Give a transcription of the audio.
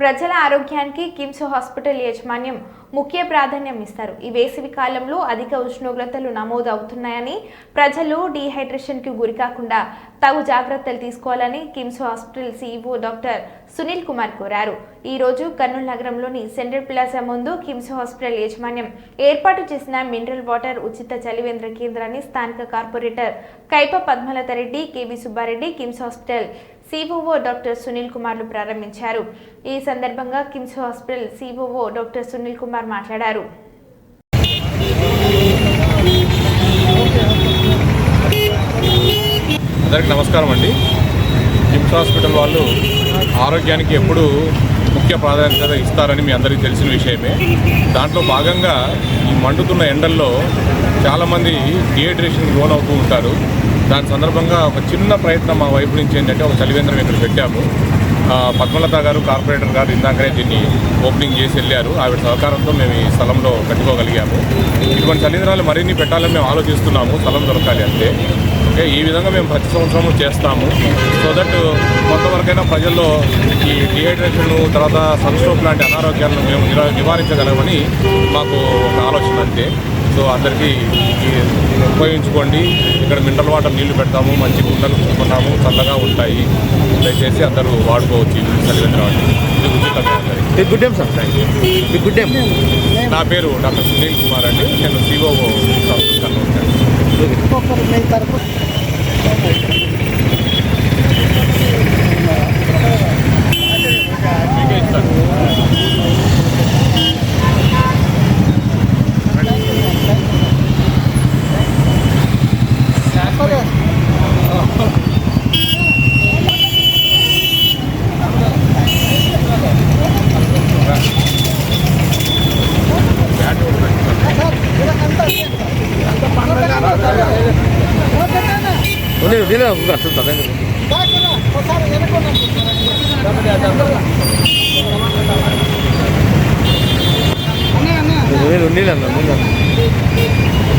ప్రజల ఆరోగ్యానికి కిమ్స్ హాస్పిటల్ యాజమాన్యం ముఖ్య ప్రాధాన్యం ఇస్తారు. ఈ వేసవి కాలంలో అధిక ఉష్ణోగ్రతలు నమోదు అవుతున్నాయని ప్రజలు డీహైడ్రేషన్కి గురికాకుండా తగు జాగ్రత్తలు తీసుకోవాలని KIMS hospital CEO doctor Sunil Kumar కోరారు. ఈ రోజు కర్నూలు నగరంలోని సెంట్రల్ ప్లాజా ముందు కిమ్స్ హాస్పిటల్ యాజమాన్యం ఏర్పాటు చేసిన మినరల్ వాటర్ ఉచిత చలివేంద్ర కేంద్రాన్ని స్థానిక corporator Kaipa Padmalatha Reddy KV Subbareddy KIMS hospital COO doctor Sunil కుమార్లు ప్రారంభించారు. ఈ సందర్భంగా KIMS hospital COO doctor Sunil Kumar మాట్లాడారు. అందరికి నమస్కారం అండి. కిమ్స్ హాస్పిటల్ వాళ్ళు ఆరోగ్యానికి ఎప్పుడు ముఖ్య ప్రాధాన్యత ఇస్తారని మీ అందరికీ తెలిసిన విషయమే. దాంట్లో భాగంగా ఈ మండుతున్న ఎండల్లో చాలామంది డిహైడ్రేషన్కి లోనవుతూ ఉంటారు. దాని సందర్భంగా ఒక చిన్న ప్రయత్నం మా వైపు నుంచి ఏంటంటే ఒక చలివేంద్రం ఇక్కడ పెట్టాము. పద్మలత గారు కార్పొరేటర్ గారు ఇందాకనే దీన్ని ఓపెనింగ్ చేసి వెళ్ళారు. ఆవిడ సహకారంతో మేము ఈ స్థలంలో కట్టుకోగలిగాము. ఇటువంటి చలివేంద్రాలు మరిన్ని పెట్టాలని మేము ఆలోచిస్తున్నాము. స్థలం దొరకాలి అంటే. ఓకే ఈ విధంగా మేము ప్రతి సంవత్సరం చేస్తాము. సో దట్ కొంతవరకైనా ప్రజల్లో ఈ డిహైడ్రేషన్ తర్వాత సన్స్ట్రోక్ లాంటి అనారోగ్యాలను మేము నివారించగలమని మాకు ఒక ఆలోచన అంతే. సో అందరికీ ఉపయోగించుకోండి. ఇక్కడ మినరల్ వాటర్ నీళ్ళు పెడతాము మంచి కుండలు కొన్నాము చల్లగా ఉంటాయి. దయచేసి అందరూ వాడుకోవచ్చు. ఈ చలివేంద్రం ఇది. మీకు good day sir. Thank you good day నా పేరు డాక్టర్ సునీల్ కుమార్ అండి. నేను కర్నూలు Pares. उनीहरू दिने गर्छु तपाईँको उनीहरू निलान्दा निलान्दा